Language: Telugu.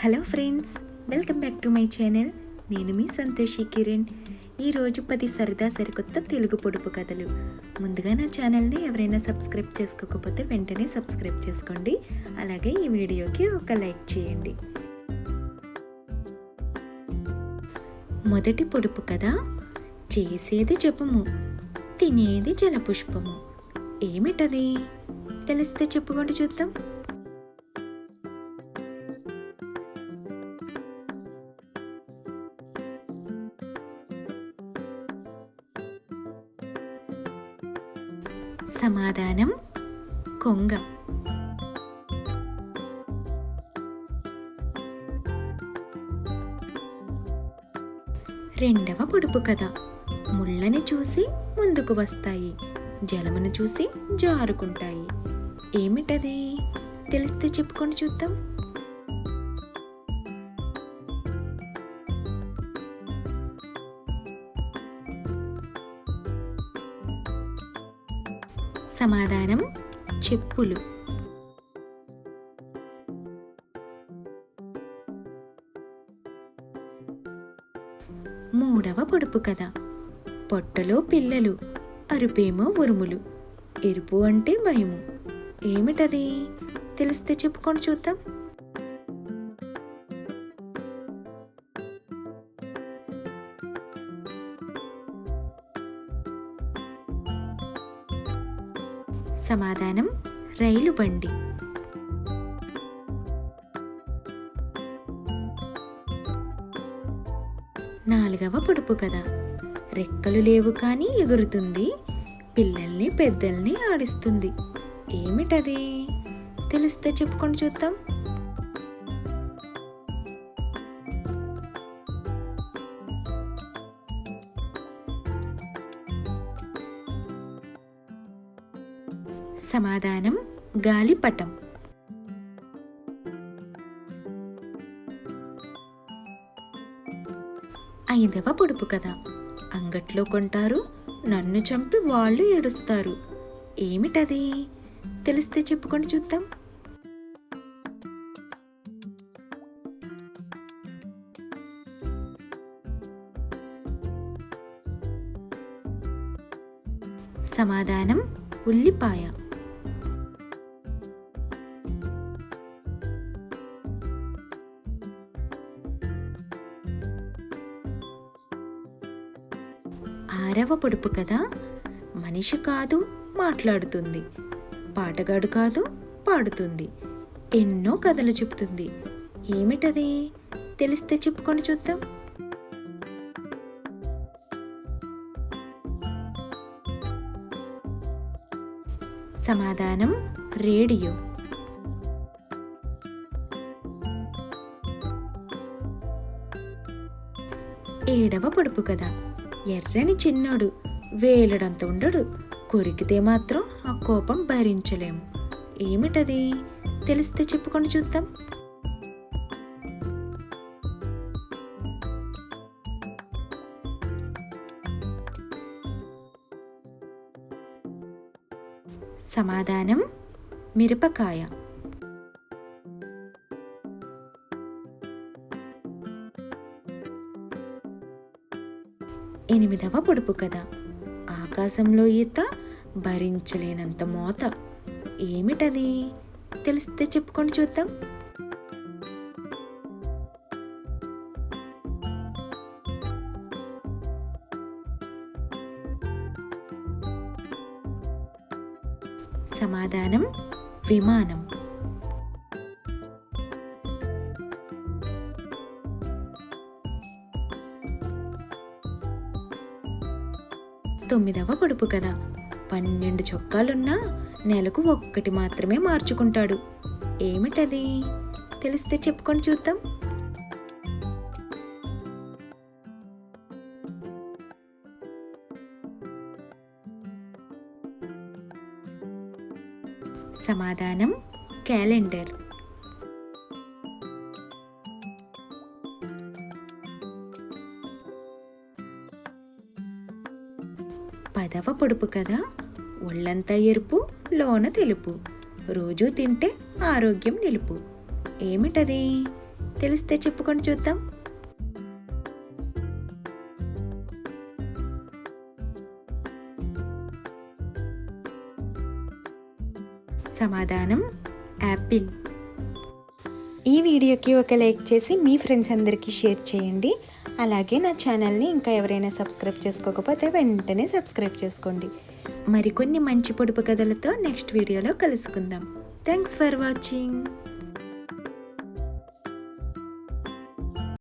Hello friends welcome back to my channel. నేను మీ సంతోషి కిరణ్. ఈరోజు పది సరదా సరికొత్త తెలుగు పొడుపు కథలు. ముందుగా నా ఛానల్ని ఎవరైనా సబ్స్క్రైబ్ చేసుకోకపోతే వెంటనే సబ్స్క్రైబ్ చేసుకోండి. అలాగే ఈ వీడియోకి ఒక లైక్ చేయండి. మొదటి పొడుపు కథ చేసేది జపము తినేది జలపుష్పము. ఏమిటది? తెలిస్తే చెప్పుకోండి చూద్దాం. సమాధానం కొంగ రెండవ పొడుపు కథ ముళ్ళని చూసి ముందుకు వస్తాయి జలమును చూసి జారుకుంటాయి ఏమిటది తెలిస్తే చెప్పుకొని చూద్దాం సమాధానం చెప్పులు. మూడవ పొడుపు కథ. పొట్టలో పిల్లలు అరుపేమో ఉరుములు. ఎరుపు అంటే భయము. ఏమిటది? తెలిస్తే చెప్పుకొని చూద్దాం. సమాధానం రైలు బండి. నాలుగవ పొడుపు కథ. రెక్కలు లేవు కానీ ఎగురుతుంది. పిల్లల్ని పెద్దల్ని ఆడిస్తుంది. ఏమిటది? తెలిస్తే చెప్పుకొని చూద్దాం. సమాధానం గాలిపటం. ఐదవ పొడుపు కథ. అంగట్లో కొంటారు నన్ను చంపి వాళ్ళు ఏడుస్తారు. ఏమిటది? తెలిస్తే చెప్పుకొని చూద్దాం. సమాధానం ఉల్లిపాయ. ఆరవ పొడుపు కదా? మనిషి కాదు మాట్లాడుతుంది. పాటగాడు కాదు పాడుతుంది. ఎన్నో కథలు చెప్తుంది. ఏమిటది? తెలిస్తే చెప్పుకొని చూద్దాం. సమాధానం రేడియో. ఏడవ పొడుపు కదా ఎర్రని చిన్నోడు. వేలడంత ఉండడు. కొరికితే మాత్రం ఆ కోపం భరించలేము ఏమిటది? తెలిస్తే చెప్పుకొని చూద్దాం. సమాధానం మిరపకాయ. ఎనిమిదవ పొడుపు కథ. ఆకాశంలో ఈత భరించలేనంత మోత. ఏమిటది? తెలిస్తే చెప్పుకొని చూద్దాం. సమాధానం విమానం. తొమ్మిదవ పొడుపు కదా పన్నెండు చొక్కాలున్నా నెలకు ఒక్కటి మాత్రమే మార్చుకుంటాడు. ఏమిటది? తెలిస్తే చెప్పుకొని చూద్దాం. సమాధానం క్యాలెండర్. పదవ పొడుపు కదా. ఒళ్ళంతా ఎరుపు లోన తెలుపు. రోజూ తింటే ఆరోగ్యం నిలుపు. ఏమిటది? తెలిస్తే చెప్పుకొని చూద్దాం. సమాధానం యాపిల్. ఈ వీడియోకి ఒక లైక్ చేసి మీ ఫ్రెండ్స్ అందరికీ షేర్ చేయండి. అలాగే నా ఛానల్ని ఇంకా ఎవరైనా సబ్స్క్రైబ్ చేసుకోకపోతే వెంటనే సబ్స్క్రైబ్ చేసుకోండి. మరికొన్ని మంచి పొడుపు కథలతో నెక్స్ట్ వీడియోలో కలుసుకుందాం. Thanks for watching.